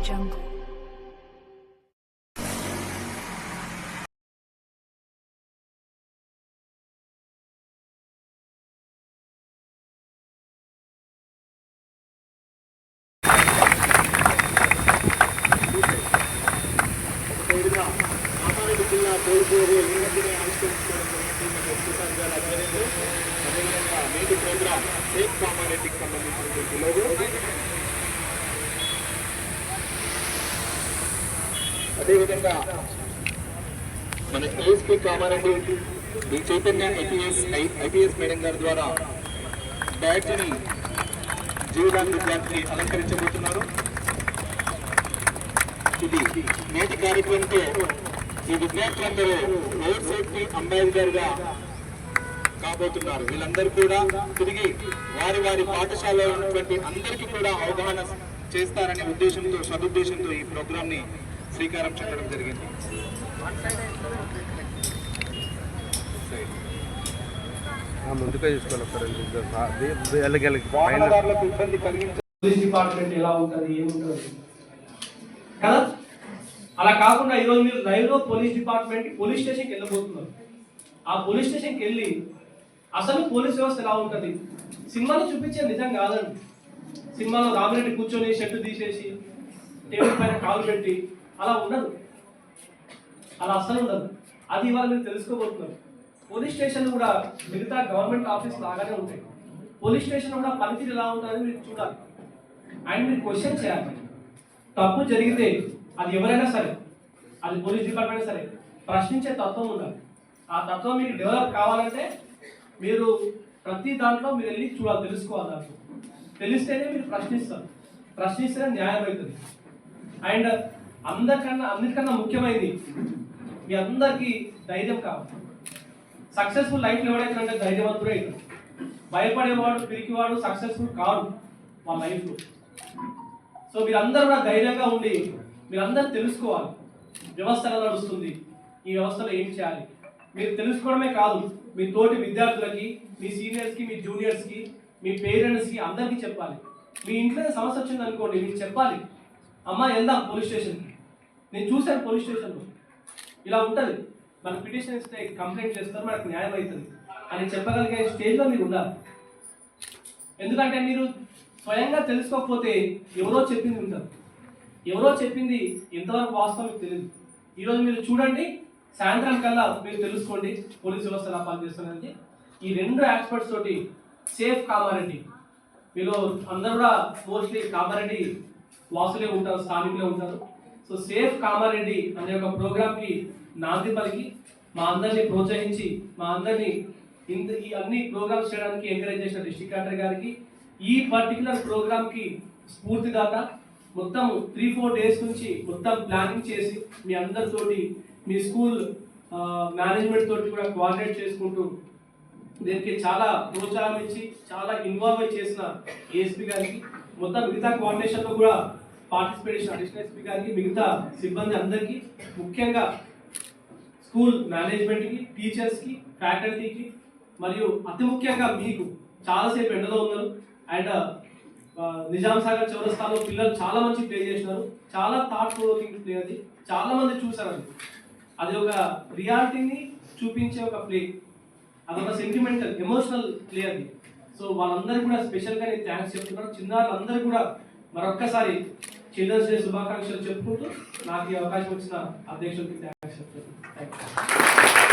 jungle. జిల్లా కోల్పోరు లింగంటిని ఆవిష్కరించుకోవడం కామారెడ్డికి సంబంధించినటువంటి logo అదేవిధంగా మన ఏఎస్పీ కామారెడ్డి ఈ చైతన్య ఐపీఎస్ ఐపీఎస్ మేడం గారి ద్వారా బ్యాడ్జ్ని జీవితాన్ని విద్యార్థిని అలంకరించబోతున్నారు. ఇది నేటి కార్యక్రమంతో ఈ విద్యార్థులందరూ రోడ్ సేఫ్టీ అంబాసిడర్ కాబోతున్నారు. వీళ్ళందరూ కూడా తిరిగి వారి వారి పాఠశాలలో ఉన్నటువంటి అందరికీ కూడా అవగాహన చేస్తారనే ఉద్దేశంతో సదుద్దేశంతో ఈ ప్రోగ్రాంని శ్రీకారం చుట్టడం జరిగింది. పోలీస్ డిపార్ట్మెంట్ ఎలా ఉంటుంది ఏముంటుంది? కదా? అలా కాకుండా ఈరోజు మీరు లైవ్లో పోలీస్ డిపార్ట్మెంట్ పోలీస్ స్టేషన్కి వెళ్ళబోతున్నారు. ఆ పోలీస్ స్టేషన్కి వెళ్ళి అసలు పోలీస్ వ్యవస్థ ఎలా ఉంటుంది? సినిమాలో చూపించే నిజం కాదండి. సినిమాలో రామిరెడ్డి కూర్చొని షర్టు తీసేసి టేబుల్ పైన కాలు పెట్టి అలా ఉండదు. అలా అస్సలు ఉండదు. అది ఇవాళ మీరు తెలుసుకోబోతున్నారు. పోలీస్ స్టేషన్ కూడా మిగతా గవర్నమెంట్ ఆఫీస్ లాగానే ఉంటాయి. పోలీస్ స్టేషన్ కూడా పనితీరు ఎలా ఉంటుందని మీరు చూడాలి. అండ్ మీరు క్వశ్చన్ చేయాలి. తప్పు జరిగితే అది ఎవరైనా సరే అది పోలీస్ డిపార్ట్మెంట్ సరే ప్రశ్నించే తత్వం ఉండాలి. ఆ తత్వం మీకు డెవలప్ కావాలంటే మీరు ప్రతి దాంట్లో మీరు వెళ్ళి చూడాలి తెలుసుకోవాలి దాంట్లో. తెలిస్తేనే మీరు ప్రశ్నిస్తారు. ప్రశ్నిస్తేనే న్యాయం అవుతుంది. అండ్ అందరికన్నా అన్నిటికన్నా ముఖ్యమైనది మీ అందరికీ ధైర్యం కావాలి. సక్సెస్ఫుల్ లైఫ్ ఎవడైతే ధైర్యవంతుడే భయపడేవాడు పిరికివాడు సక్సెస్ఫుల్ కాదు మా లైఫ్లో సో మీరందరూ కూడా ధైర్యంగా ఉండి మీరందరూ తెలుసుకోవాలి. వ్యవస్థ ఎలా నడుస్తుంది? ఈ వ్యవస్థలో ఏం చేయాలి? మీరు తెలుసుకోవడమే కాదు మీ తోటి విద్యార్థులకి మీ సీనియర్స్కి మీ జూనియర్స్కి మీ పేరెంట్స్కి అందరికీ చెప్పాలి. మీ ఇంట్లో సమస్య వచ్చింది అనుకోండి మీరు చెప్పాలి అమ్మ వెళ్దాం పోలీస్ స్టేషన్కి నేను చూశాను పోలీస్ స్టేషన్లో ఇలా ఉంటుంది. మన పిటిషన్ ఇస్తే కంప్లైంట్ చేస్తారు మనకు న్యాయం అవుతుంది. అని చెప్పగలిగే స్టేజ్లో మీరు ఉండాలి. ఎందుకంటే మీరు స్వయంగా తెలుసుకోకపోతే ఎవరో చెప్పింది ఉంటారు ఎవరో చెప్పింది ఎంతవరకు వాస్తవం మీకు తెలియదు ఈరోజు మీరు చూడండి సాయంత్రం కల్లా మీరు తెలుసుకోండి పోలీస్ వ్యవస్థ ఎలా పనిచేస్తుందని ఈ రెండు ఎక్స్పర్ట్స్ తోటి సేఫ్ కామారెడ్డి మీరు అందరూ కూడా మోస్ట్లీ కామారెడ్డి వాసులే ఉంటారు స్థానికులే ఉంటారు. సో సేఫ్ కామారెడ్డి అనే ఒక ప్రోగ్రామ్కి నాంది పలికి మా అందరినీ ప్రోత్సహించి మా అందరినీ ఇంత ఈ అన్ని ప్రోగ్రామ్స్ చేయడానికి ఎంకరేజ్ చేసిన డిస్ట్రిక్ట్ కలెక్టర్ గారికి ఈ పర్టికులర్ ప్రోగ్రామ్కి స్ఫూర్తిదాత మొత్తం త్రీ ఫోర్ డేస్ నుంచి మొత్తం ప్లానింగ్ చేసి మీ అందరితోటి మీ స్కూల్ మేనేజ్మెంట్ తోటి కూడా కోఆర్డినేట్ చేసుకుంటూ దీనికి చాలా ప్రోత్సాహం ఇచ్చి చాలా ఇన్వాల్వ్ చేసిన ఏఎస్పీ గారికి మొత్తం మిగతా కోఆర్డినేషన్లో కూడా పార్టిసిపేషన్ అడిషనల్ ఎస్పీ గారికి మిగతా సిబ్బంది అందరికీ ముఖ్యంగా స్కూల్ మేనేజ్మెంట్కి టీచర్స్కి ఫ్యాకల్టీకి మరియు అతి ముఖ్యంగా మీకు చాలాసేపు ఎండలో ఉన్నారు. అండ్ నిజాం సాగర్ చౌరస్తాలో పిల్లలు చాలా మంచి ప్లే చేసినారు చాలా థాట్ ప్రొవోకింగ్ ప్లే అది. చాలా మంది చూసారు అది. అది ఒక రియాలిటీని చూపించే ఒక ప్లే. అదొక సెంటిమెంటల్ ఎమోషనల్ ప్లే అది. సో వాళ్ళందరూ కూడా స్పెషల్గా నేను థ్యాంక్స్ చెప్తున్నాను చిన్నారులందరూ కూడా మరొక్కసారి చిల్డ్రన్స్ డే శుభాకాంక్షలు చెప్పుకుంటూ నాకు ఈ అవకాశం వచ్చిన అధ్యక్షులకి థ్యాంక్స్ చెప్తున్నాను థ్యాంక్ యూ